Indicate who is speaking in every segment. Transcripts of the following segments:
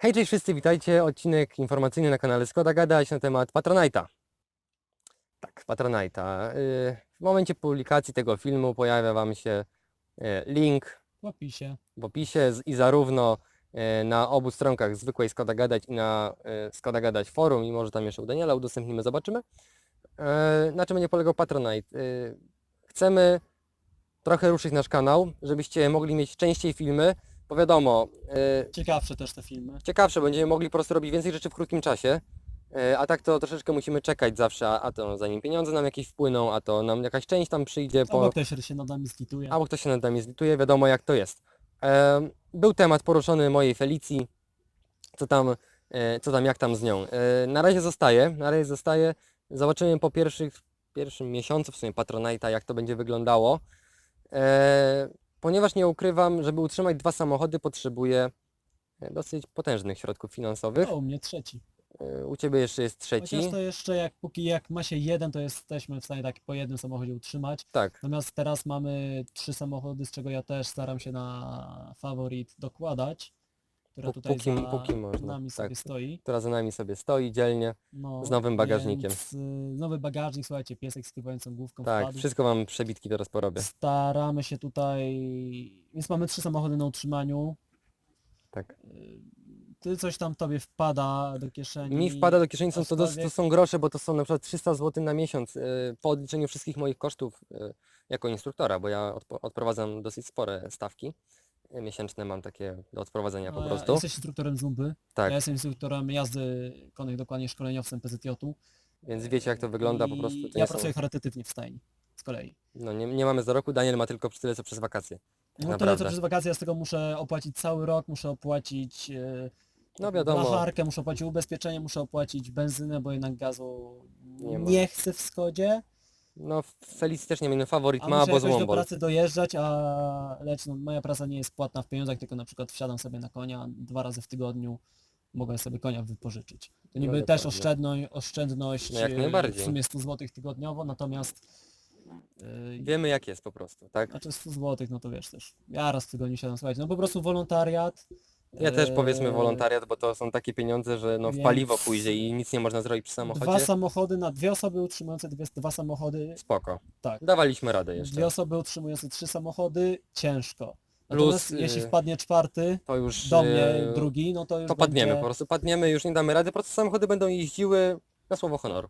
Speaker 1: Hej, cześć wszyscy, witajcie. Odcinek informacyjny na kanale Skoda Gadać na temat Patronite'a. Tak, Patronite'a. Yy, W momencie publikacji tego filmu pojawia Wam się yy, link
Speaker 2: W opisie.
Speaker 1: w opisie i zarówno yy, na obu stronkach zwykłej Skoda Gadać i na Skoda Gadać forum i może tam jeszcze u Daniela udostępnimy, zobaczymy. Na czym będzie polegał Patronite? Chcemy trochę ruszyć nasz kanał, żebyście mogli mieć częściej filmy, bo wiadomo, yy,
Speaker 2: Ciekawsze też te filmy.
Speaker 1: ciekawsze, będziemy mogli po prostu robić więcej rzeczy w krótkim czasie. E, A tak to troszeczkę musimy czekać zawsze, a- a to zanim pieniądze nam jakieś wpłyną, a to nam jakaś część tam przyjdzie,
Speaker 2: Albo
Speaker 1: po,
Speaker 2: ktoś się nad nami zlituje.
Speaker 1: albo ktoś się nad nami zlituje, wiadomo jak to jest. E, Był temat poruszony mojej Felicji, co tam, e, co tam, jak tam z nią. E, Na razie zostaje, na razie zostaje. Zobaczymy po pierwszych, pierwszym miesiącu w sumie Patronite'a, jak to będzie wyglądało. E, Ponieważ nie ukrywam, żeby utrzymać dwa samochody potrzebuję e, dosyć potężnych środków finansowych.
Speaker 2: O, u mnie trzeci.
Speaker 1: E, U Ciebie jeszcze jest trzeci.
Speaker 2: Chociaż to jeszcze jak póki jak ma się jeden, to jesteśmy w stanie tak po jednym samochodzie utrzymać.
Speaker 1: Tak,
Speaker 2: Natomiast teraz mamy trzy samochody, z czego ja też staram się na faworit dokładać. Która tutaj
Speaker 1: póki-
Speaker 2: za
Speaker 1: póki można,
Speaker 2: nami sobie
Speaker 1: tak.
Speaker 2: stoi.
Speaker 1: która za nami sobie stoi dzielnie.
Speaker 2: No,
Speaker 1: z nowym bagażnikiem.
Speaker 2: Więc, y, nowy bagażnik, słuchajcie, piesek z kiwającą główką
Speaker 1: Tak,
Speaker 2: wpadł.
Speaker 1: wszystko Wam przebitki teraz porobię.
Speaker 2: Staramy się tutaj, więc mamy trzy samochody na utrzymaniu.
Speaker 1: Tak.
Speaker 2: Ty coś tam tobie wpada do kieszeni.
Speaker 1: Mi wpada do kieszeni, są to, dos- to
Speaker 2: aczkolwiek-
Speaker 1: są grosze, bo to są na przykład 300 zł na miesiąc e, po odliczeniu wszystkich moich kosztów jako instruktora, bo ja odpo- odprowadzam dosyć spore stawki. Miesięczne mam takie do odprowadzenia po
Speaker 2: A
Speaker 1: prostu.
Speaker 2: Jesteś instruktorem Zumby.
Speaker 1: Tak,
Speaker 2: Ja jestem instruktorem jazdy konnych, dokładnie szkoleniowcem PZJ-u.
Speaker 1: więc wiecie jak to wygląda po
Speaker 2: I
Speaker 1: prostu. To
Speaker 2: Ja
Speaker 1: nie są,
Speaker 2: pracuję charytatywnie w stajni. Z kolei.
Speaker 1: no, nie, nie mamy za roku, Daniel ma tylko tyle co przez wakacje.
Speaker 2: No tyle
Speaker 1: naprawdę.
Speaker 2: co przez wakacje, ja z tego muszę opłacić cały rok, muszę opłacić e,
Speaker 1: No wiadomo.
Speaker 2: blacharkę, muszę opłacić ubezpieczenie, muszę opłacić benzynę, bo jednak gazu
Speaker 1: Nie
Speaker 2: nie,
Speaker 1: ma.
Speaker 2: chcę w Skodzie.
Speaker 1: No Felicji też nie wiem, faworyt
Speaker 2: A
Speaker 1: ma,
Speaker 2: muszę
Speaker 1: bo
Speaker 2: jakoś do pracy dojeżdżać, a lecz no, moja praca nie jest płatna w pieniądzach, tylko na przykład wsiadam sobie na konia dwa razy w tygodniu, mogę sobie konia wypożyczyć. To niby też
Speaker 1: dokładnie.
Speaker 2: oszczędność, oszczędność
Speaker 1: No jak
Speaker 2: e,
Speaker 1: najbardziej.
Speaker 2: w sumie 100 zł tygodniowo, natomiast yy,
Speaker 1: Wiemy jak jest po prostu, tak?
Speaker 2: znaczy 100 zł, no to wiesz też, ja raz w tygodniu siadam, słuchajcie, no po prostu wolontariat.
Speaker 1: Ja też powiedzmy
Speaker 2: e,
Speaker 1: wolontariat, bo to są takie pieniądze, że no w
Speaker 2: więc-
Speaker 1: paliwo pójdzie i nic nie można zrobić przy
Speaker 2: Dwa
Speaker 1: samochodzie.
Speaker 2: samochody na dwie osoby utrzymujące dwie, dwa samochody,
Speaker 1: Spoko.
Speaker 2: tak.
Speaker 1: Dawaliśmy radę jeszcze.
Speaker 2: Dwie osoby utrzymujące trzy samochody, ciężko.
Speaker 1: Plus,
Speaker 2: Natomiast jeśli wpadnie czwarty,
Speaker 1: To już
Speaker 2: do mnie
Speaker 1: e,
Speaker 2: drugi, no to już
Speaker 1: to padniemy
Speaker 2: będzie...
Speaker 1: po prostu. Padniemy, już nie damy rady, po prostu samochody będą jeździły na słowo honoru.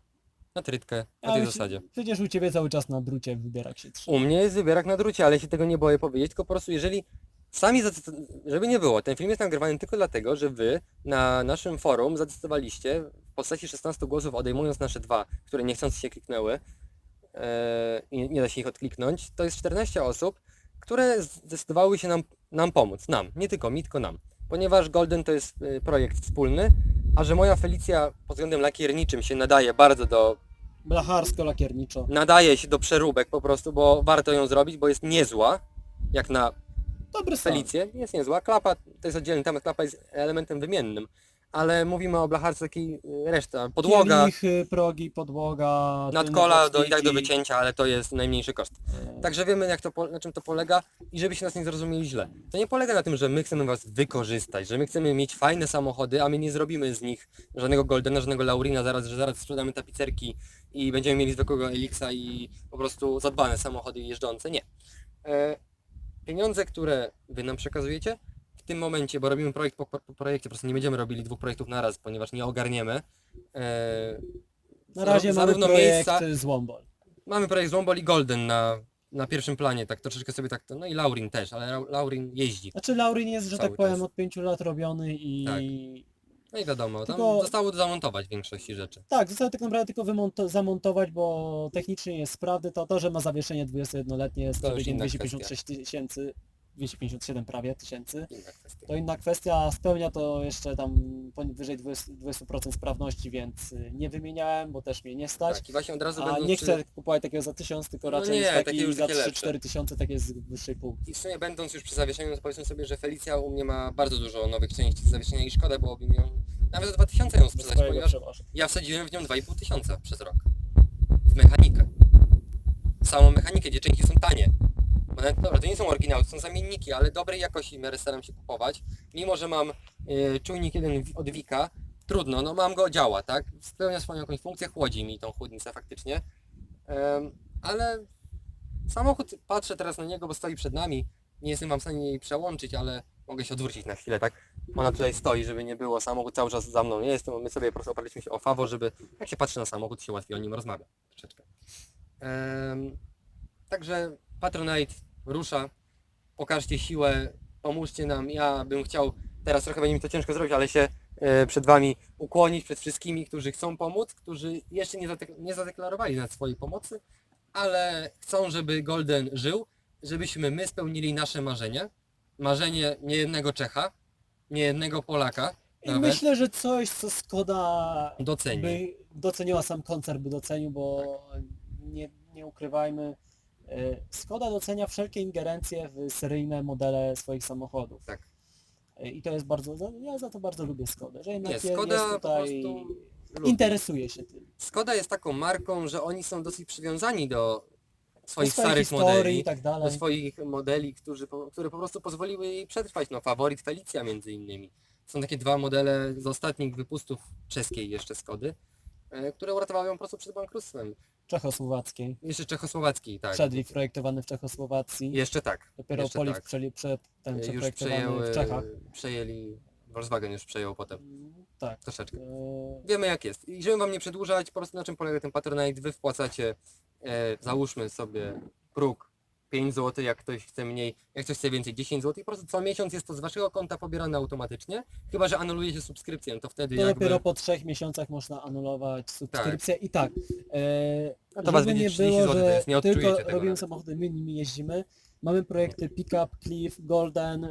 Speaker 1: Na trytkę, na tej zasadzie.
Speaker 2: Przecież u Ciebie cały czas na drucie wybierak się trzyma.
Speaker 1: U mnie jest wybierak na drucie, ale się tego nie boję powiedzieć, tylko po prostu jeżeli sami, żeby nie było, ten film jest nagrywany tylko dlatego, że wy na naszym forum zadecydowaliście w postaci 16 głosów odejmując nasze dwa, które niechcący się kliknęły e, i nie da się ich odkliknąć, to jest 14 osób, które zdecydowały się nam, nam pomóc, nam, nie tylko mi, tylko nam. Ponieważ Golden to jest e, projekt wspólny, a że moja Felicja pod względem lakierniczym się nadaje bardzo do
Speaker 2: Blacharsko-lakierniczo.
Speaker 1: nadaje się do przeróbek po prostu, bo warto ją zrobić, bo jest niezła, jak na
Speaker 2: Dobry.
Speaker 1: Felicję, jest niezła. Klapa to jest oddzielny temat, klapa jest elementem wymiennym, ale mówimy o blacharce takiej y, reszta, podłoga,
Speaker 2: Kielichy, progi, podłoga,
Speaker 1: nadkola
Speaker 2: tylne
Speaker 1: do, i tak do wycięcia, ale to jest najmniejszy koszt.
Speaker 2: E,
Speaker 1: Także wiemy jak to, po- na czym to polega i żebyście nas nie zrozumieli źle. To nie polega na tym, że my chcemy was wykorzystać, że my chcemy mieć fajne samochody, a my nie zrobimy z nich żadnego Goldena, żadnego Laurina, zaraz, że zaraz sprzedamy tapicerki i będziemy mieli zwykłego Elixa i po prostu zadbane samochody jeżdżące. Nie. E, pieniądze, które wy nam przekazujecie w tym momencie, bo robimy projekt po, po projekcie, po prostu nie będziemy robili dwóch projektów naraz, ponieważ nie ogarniemy. E,
Speaker 2: Na razie mamy projekt
Speaker 1: miejsca-
Speaker 2: Złombol.
Speaker 1: Mamy projekt Złombol i Golden na, na pierwszym planie, tak troszeczkę sobie tak, no i Laurin też, ale Lau- Laurin jeździ.
Speaker 2: Znaczy Laurin jest, że tak powiem,
Speaker 1: czas.
Speaker 2: od pięciu lat robiony i...
Speaker 1: Tak. No i wiadomo, tam
Speaker 2: Tylko-
Speaker 1: zostało zamontować większości rzeczy.
Speaker 2: Tak, zostało tak naprawdę tylko wymonto- zamontować, bo technicznie jest sprawny. To to, że ma zawieszenie 21-letnie z
Speaker 1: To już
Speaker 2: przebiegiem
Speaker 1: inna
Speaker 2: 256 tysięcy, 257 prawie tysięcy.
Speaker 1: Inna kwestia.
Speaker 2: To inna kwestia, spełnia to jeszcze tam powyżej 20%, 20% sprawności, więc y, nie wymieniałem, bo też mnie nie stać.
Speaker 1: Tak, i właśnie od razu
Speaker 2: A
Speaker 1: będą
Speaker 2: nie
Speaker 1: przy-
Speaker 2: chcę kupować takiego za 1000, tylko
Speaker 1: No
Speaker 2: raczej
Speaker 1: nie, takie
Speaker 2: taki
Speaker 1: już
Speaker 2: za
Speaker 1: takie lepsze.
Speaker 2: 3-4 tysiące, takie z wyższej półki.
Speaker 1: I w sumie będąc już przy zawieszeniu, to powiedzmy sobie, że Felicja u mnie ma bardzo dużo nowych części zawieszenia i szkoda byłoby mi ją nawet za 2000 ją sprzedać, ponieważ ja wsadziłem w nią 2,5 tysiąca przez rok. W mechanikę. Samą mechanikę, gdzie części są tanie. One, dobra, to nie są oryginały, to są zamienniki, ale dobrej jakości miarę staram się kupować. Mimo, że mam y, czujnik jeden od Wika, trudno, no mam go, działa, tak? Spełnia swoją jakąś funkcję, chłodzi mi tą chłodnicę faktycznie. Ale samochód, patrzę teraz na niego, bo stoi przed nami. Nie jestem wam w stanie jej przełączyć, ale mogę się odwrócić na chwilę, tak? Ona tutaj stoi, żeby nie było, samochód cały czas za mną jest, to my sobie po prostu oparliśmy się o fawo, żeby jak się patrzy na samochód, się łatwiej o nim rozmawia troszeczkę. Em, także Patronite rusza, pokażcie siłę, pomóżcie nam. Ja bym chciał, teraz trochę będzie mi to ciężko zrobić, ale się e, przed Wami ukłonić, przed wszystkimi, którzy chcą pomóc, którzy jeszcze nie, zadek- nie zadeklarowali na swojej pomocy, ale chcą, żeby Golden żył, żebyśmy my spełnili nasze marzenie. Marzenie niejednego Czecha, niejednego Polaka
Speaker 2: I
Speaker 1: nawet
Speaker 2: myślę, że coś, co Skoda
Speaker 1: doceni.
Speaker 2: by doceniła sam koncert, by docenił, bo nie, nie ukrywajmy, e, Skoda docenia wszelkie ingerencje w seryjne modele swoich samochodów.
Speaker 1: Tak.
Speaker 2: E, I to jest bardzo, za- ja za to bardzo lubię Skodę, że jednak
Speaker 1: Nie,
Speaker 2: je-
Speaker 1: Skoda
Speaker 2: jest
Speaker 1: po
Speaker 2: tutaj,
Speaker 1: prostu lubi.
Speaker 2: interesuje się tym.
Speaker 1: Skoda jest taką marką, że oni są dosyć przywiązani
Speaker 2: Do
Speaker 1: swoich starych modeli,
Speaker 2: i tak
Speaker 1: do
Speaker 2: dalej.
Speaker 1: swoich modeli, którzy, po- które po prostu pozwoliły jej przetrwać. No, faworyt Felicia między innymi. Są takie dwa modele z ostatnich wypustów czeskiej jeszcze Skody, e, które uratowały ją po prostu przed bankructwem.
Speaker 2: Czechosłowackiej.
Speaker 1: Jeszcze czechosłowacki, tak.
Speaker 2: Przedlik projektowany w Czechosłowacji.
Speaker 1: Jeszcze tak.
Speaker 2: Dopiero
Speaker 1: jeszcze
Speaker 2: Poliv
Speaker 1: tak.
Speaker 2: przeli, prze, ten
Speaker 1: E, Już
Speaker 2: przeprojektowany
Speaker 1: przejęły,
Speaker 2: w Czechach.
Speaker 1: przejęli, Volkswagen już przejął potem,
Speaker 2: Tak.
Speaker 1: troszeczkę.
Speaker 2: E,
Speaker 1: Wiemy jak jest. I żeby wam nie przedłużać, po prostu na czym polega ten Patronite, wy wpłacacie, e, załóżmy sobie próg 5 zł, jak ktoś chce mniej, jak ktoś chce więcej 10 zł i po prostu co miesiąc jest to z waszego konta pobierane automatycznie, chyba że anulujecie subskrypcję, no to wtedy
Speaker 2: To
Speaker 1: jakby...
Speaker 2: dopiero po trzech miesiącach można anulować subskrypcję i tak. E,
Speaker 1: No to was
Speaker 2: żeby nie
Speaker 1: 30
Speaker 2: było,
Speaker 1: zł, to
Speaker 2: że
Speaker 1: jest, nie
Speaker 2: tylko
Speaker 1: tego
Speaker 2: robimy
Speaker 1: nawet.
Speaker 2: samochody, my nimi jeździmy. Mamy projekty Pickup, Cliff, Golden, e,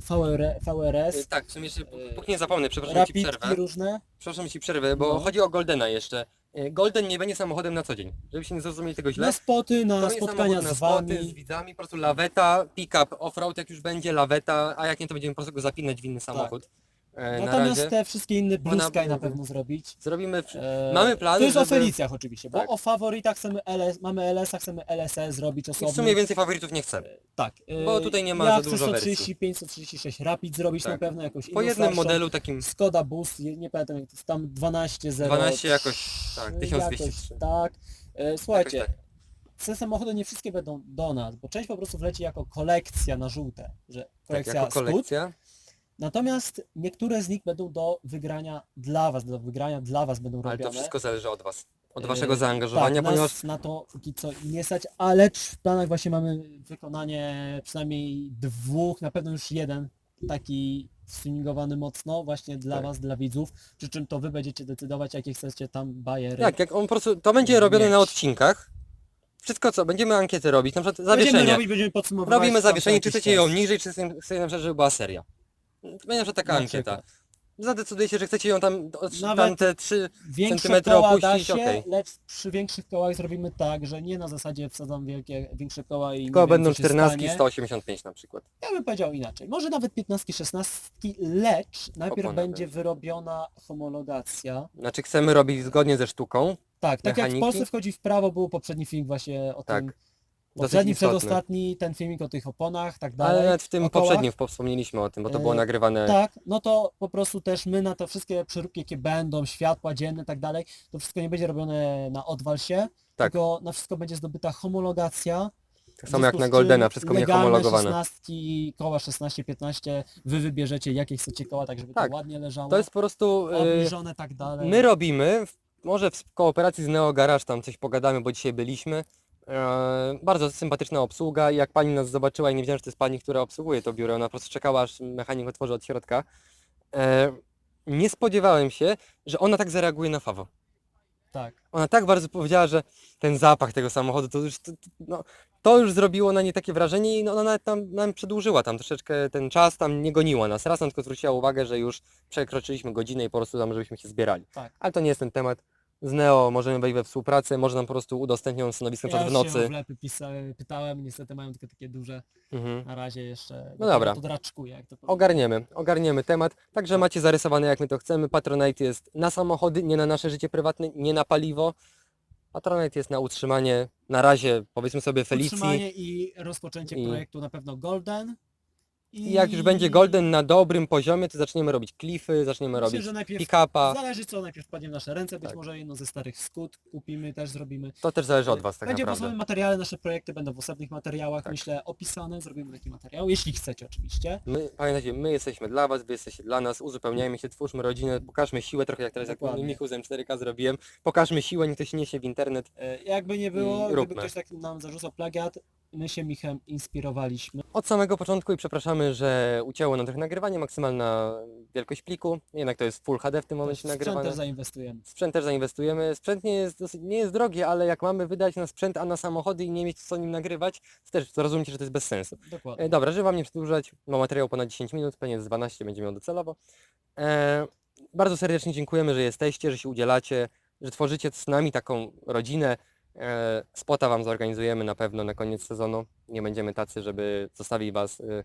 Speaker 2: VR, VRS,
Speaker 1: Tak, w sumie jeszcze, póki nie zapomnę, przepraszam ci
Speaker 2: Rapidki
Speaker 1: przerwę,
Speaker 2: różne.
Speaker 1: przepraszam ci przerwę, bo
Speaker 2: No.
Speaker 1: chodzi o Goldena jeszcze. E, Golden nie będzie samochodem na co dzień, żebyście nie zrozumieli tego źle.
Speaker 2: Na spoty, na
Speaker 1: To
Speaker 2: spotkania
Speaker 1: samochód na
Speaker 2: z
Speaker 1: spoty, z
Speaker 2: wami.
Speaker 1: widzami, po prostu laweta, pick-up, off-road jak już będzie, laweta, a jak nie to będziemy po prostu go zapinać w inny samochód. E, na
Speaker 2: Natomiast te wszystkie inne
Speaker 1: Ona-
Speaker 2: blue sky na pewno zrobić.
Speaker 1: zrobimy...
Speaker 2: E,
Speaker 1: Mamy plany,
Speaker 2: To jest o
Speaker 1: żeby-
Speaker 2: Felicjach oczywiście, bo
Speaker 1: Tak.
Speaker 2: o faworytach chcemy LS, mamy LS-a, chcemy LSE zrobić
Speaker 1: I
Speaker 2: osobno.
Speaker 1: w sumie więcej faworytów nie chcemy.
Speaker 2: Tak. e,
Speaker 1: bo tutaj nie ma
Speaker 2: ja
Speaker 1: za
Speaker 2: chcę
Speaker 1: dużo wersji.
Speaker 2: 135, 136 Rapid zrobić
Speaker 1: Tak.
Speaker 2: na pewno jakąś
Speaker 1: Po
Speaker 2: inną
Speaker 1: jednym
Speaker 2: starszą.
Speaker 1: modelu takim
Speaker 2: Skoda Boost, je- nie pamiętam jak to jest, tam 12 0
Speaker 1: 12 jakoś, tak,
Speaker 2: jakoś,
Speaker 1: 1203.
Speaker 2: tak. E, słuchajcie,
Speaker 1: Jakoś tak.
Speaker 2: te samochody nie wszystkie będą do nas, bo część po prostu wleci jako kolekcja na żółte, że
Speaker 1: Tak,
Speaker 2: kolekcja
Speaker 1: jako
Speaker 2: stóp,
Speaker 1: kolekcja.
Speaker 2: Natomiast niektóre z nich będą do wygrania dla was, do wygrania dla was będą
Speaker 1: Ale
Speaker 2: robione.
Speaker 1: to wszystko zależy od Was. Od
Speaker 2: E,
Speaker 1: Waszego zaangażowania,
Speaker 2: tak,
Speaker 1: ponieważ
Speaker 2: nas na to póki co nie stać, ale w planach właśnie mamy wykonanie przynajmniej dwóch, na pewno już jeden taki streamingowany mocno właśnie dla
Speaker 1: Tak.
Speaker 2: was, dla widzów, przy czym to wy będziecie decydować jakie chcecie tam bajery.
Speaker 1: jak, jak on po prostu, to będzie robione na
Speaker 2: Mieć.
Speaker 1: odcinkach. Wszystko co, będziemy ankiety robić, na przykład
Speaker 2: Będziemy
Speaker 1: zawieszenie.
Speaker 2: robić, będziemy podsumowywać.
Speaker 1: Robimy zawieszenie, czy chcecie ją niżej, czy chcecie na przykład, żeby była seria. Na przykład taka
Speaker 2: Na
Speaker 1: ankieta.
Speaker 2: przykład.
Speaker 1: Zadecydujecie, że chcecie ją tam,
Speaker 2: Nawet
Speaker 1: tam te trzy
Speaker 2: Większe
Speaker 1: centymetry
Speaker 2: koła da
Speaker 1: opuścić,
Speaker 2: się,
Speaker 1: okej.
Speaker 2: lecz przy większych kołach zrobimy tak, że nie na zasadzie wsadzam wielkie, większe koła i
Speaker 1: Tylko
Speaker 2: wiem,
Speaker 1: będą
Speaker 2: co się
Speaker 1: 14,
Speaker 2: stanie.
Speaker 1: 185 na przykład.
Speaker 2: Ja bym powiedział inaczej. Może nawet 15, 16, lecz najpierw
Speaker 1: Opona
Speaker 2: będzie wyrobiona homologacja.
Speaker 1: Znaczy chcemy robić zgodnie ze sztuką.
Speaker 2: Tak, tak jak w? Polsce wchodzi w prawo, był poprzedni film właśnie o
Speaker 1: Tak.
Speaker 2: tym. Poprzedni,
Speaker 1: istotny.
Speaker 2: przedostatni, ten filmik o tych oponach, tak dalej.
Speaker 1: Ale nawet w tym
Speaker 2: o kołach.
Speaker 1: poprzednim wspomnieliśmy o tym, bo to było
Speaker 2: E,
Speaker 1: nagrywane.
Speaker 2: Tak, no to po prostu też my na te wszystkie przeróbki, jakie będą, światła dzienne, tak dalej, to wszystko nie będzie robione na odwal się,
Speaker 1: Tak.
Speaker 2: tylko na wszystko będzie zdobyta homologacja.
Speaker 1: Tak
Speaker 2: w
Speaker 1: samo jak
Speaker 2: związku
Speaker 1: na
Speaker 2: z czym
Speaker 1: Goldena, wszystko będzie
Speaker 2: legalne
Speaker 1: homologowane.
Speaker 2: 16, koła 16-15, wy wybierzecie jakie chcecie koła, tak żeby
Speaker 1: Tak.
Speaker 2: to ładnie leżało,
Speaker 1: To jest po prostu... y,
Speaker 2: obniżone, tak dalej.
Speaker 1: My robimy, w- może w kooperacji z Neo Garage tam coś pogadamy, bo dzisiaj byliśmy. E, bardzo sympatyczna obsługa i jak pani nas zobaczyła i nie wiedziałem, że to jest pani, która obsługuje to biuro, ona po prostu czekała aż mechanik otworzy od środka. E, nie spodziewałem się, że ona tak zareaguje na Fawo.
Speaker 2: Tak.
Speaker 1: Ona tak bardzo powiedziała, że ten zapach tego samochodu, to już, to, no, to już zrobiło na niej takie wrażenie i no, ona nawet tam nam przedłużyła tam troszeczkę ten czas, tam nie goniła nas. Raz nam tylko zwróciła uwagę, że już przekroczyliśmy godzinę i po prostu tam, żebyśmy się zbierali.
Speaker 2: Tak.
Speaker 1: Ale to nie jest ten temat. Z Neo możemy wejść we współpracę, może nam po prostu udostępnią stanowisko na
Speaker 2: Ja
Speaker 1: przykład w
Speaker 2: już się o
Speaker 1: nocy.
Speaker 2: wlepy pisa, pytałem, niestety mają tylko takie duże,
Speaker 1: Mhm.
Speaker 2: na razie jeszcze
Speaker 1: No dobra.
Speaker 2: to draczkuje, jak to powiedzieć.
Speaker 1: Ogarniemy, ogarniemy temat. Także macie zarysowane jak my to chcemy. Patronite jest na samochody, nie na nasze życie prywatne, nie na paliwo. Patronite jest na utrzymanie, na razie powiedzmy sobie Felicji.
Speaker 2: Utrzymanie i rozpoczęcie
Speaker 1: I-
Speaker 2: projektu na pewno Golden.
Speaker 1: I jak już będzie Golden na dobrym poziomie, to zaczniemy robić klify, zaczniemy
Speaker 2: Myślę,
Speaker 1: robić
Speaker 2: że najpierw
Speaker 1: pick-upa.
Speaker 2: Zależy co najpierw wpadnie w nasze ręce, być
Speaker 1: Tak.
Speaker 2: może jedno ze starych skut kupimy, też zrobimy.
Speaker 1: To też zależy od Was tak
Speaker 2: Będzie w
Speaker 1: naprawdę.
Speaker 2: osobnym materiale, nasze projekty będą w osobnych materiałach,
Speaker 1: Tak.
Speaker 2: myślę, opisane, zrobimy taki materiał, jeśli chcecie oczywiście.
Speaker 1: My, pamiętajcie, my jesteśmy dla Was, Wy jesteście dla nas, uzupełniajmy się, twórzmy rodzinę, pokażmy siłę, trochę jak teraz jak
Speaker 2: Dokładnie.
Speaker 1: Michał z M4K zrobiłem. Pokażmy siłę, niech to się niesie w internet.
Speaker 2: E, Jakby nie było,
Speaker 1: I
Speaker 2: gdyby
Speaker 1: róbmy.
Speaker 2: ktoś tak nam zarzucał plagiat, my się Michem inspirowaliśmy.
Speaker 1: Od samego początku i przepraszamy, że ucięło nam trochę nagrywanie, maksymalna wielkość pliku, jednak to jest Full HD w tym momencie
Speaker 2: Sprzęt
Speaker 1: nagrywane.
Speaker 2: też zainwestujemy.
Speaker 1: Sprzęt też zainwestujemy. Sprzęt nie jest, dosyć, nie jest drogi, ale jak mamy wydać na sprzęt, a na samochody i nie mieć co nim nagrywać, to też zrozumcie, że to jest bez sensu.
Speaker 2: Dokładnie.
Speaker 1: E, dobra, żeby Wam nie przedłużać, ma materiał ponad 10 minut, pewnie z 12 będzie miał docelowo. E, bardzo serdecznie dziękujemy, że jesteście, że się udzielacie, że tworzycie z nami taką rodzinę. E, spota Wam zorganizujemy na pewno na koniec sezonu. Nie będziemy tacy, żeby zostawić Was. E,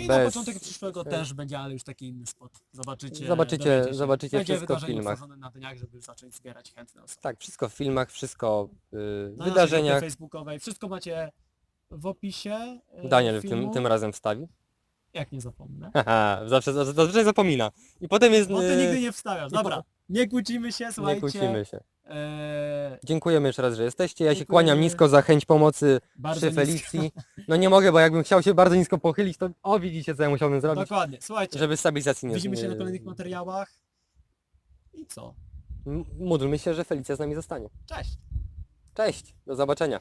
Speaker 2: I na
Speaker 1: bez-
Speaker 2: początek przyszłego też będzie, ale już taki inny spot. Zobaczycie.
Speaker 1: Zobaczycie-
Speaker 2: dowiecie się.
Speaker 1: zobaczycie
Speaker 2: będzie
Speaker 1: wszystko w
Speaker 2: wydarzenie
Speaker 1: filmach.
Speaker 2: na dniach, żeby zacząć zbierać chętne osoby.
Speaker 1: tak, wszystko w filmach, wszystko y, w
Speaker 2: Na naszej grupie
Speaker 1: wydarzeniach.
Speaker 2: facebookowej. Wszystko macie w opisie. e,
Speaker 1: Daniel
Speaker 2: filmu.
Speaker 1: tym, tym razem wstawi.
Speaker 2: Jak nie zapomnę.
Speaker 1: Haha, zawsze, zazwyczaj zapomina. I potem jest...
Speaker 2: Bo ty
Speaker 1: y,
Speaker 2: nigdy nie wstawiasz. Dobra. Nie kłócimy się,
Speaker 1: nie
Speaker 2: słuchajcie.
Speaker 1: kłócimy się.
Speaker 2: E,
Speaker 1: Dziękujemy jeszcze raz, że jesteście. Ja się
Speaker 2: Dziękujemy.
Speaker 1: kłaniam nisko za chęć pomocy
Speaker 2: bardzo
Speaker 1: przy
Speaker 2: nisko.
Speaker 1: Felicji. No nie mogę, bo jakbym chciał się bardzo nisko pochylić, to o widzicie co ja musiałbym zrobić,
Speaker 2: Dokładnie. Słuchajcie,
Speaker 1: żeby stabilizacji nie...
Speaker 2: widzimy się na kolejnych materiałach. I co?
Speaker 1: M- Módlmy się, że Felicja z nami zostanie.
Speaker 2: Cześć.
Speaker 1: Cześć, do zobaczenia.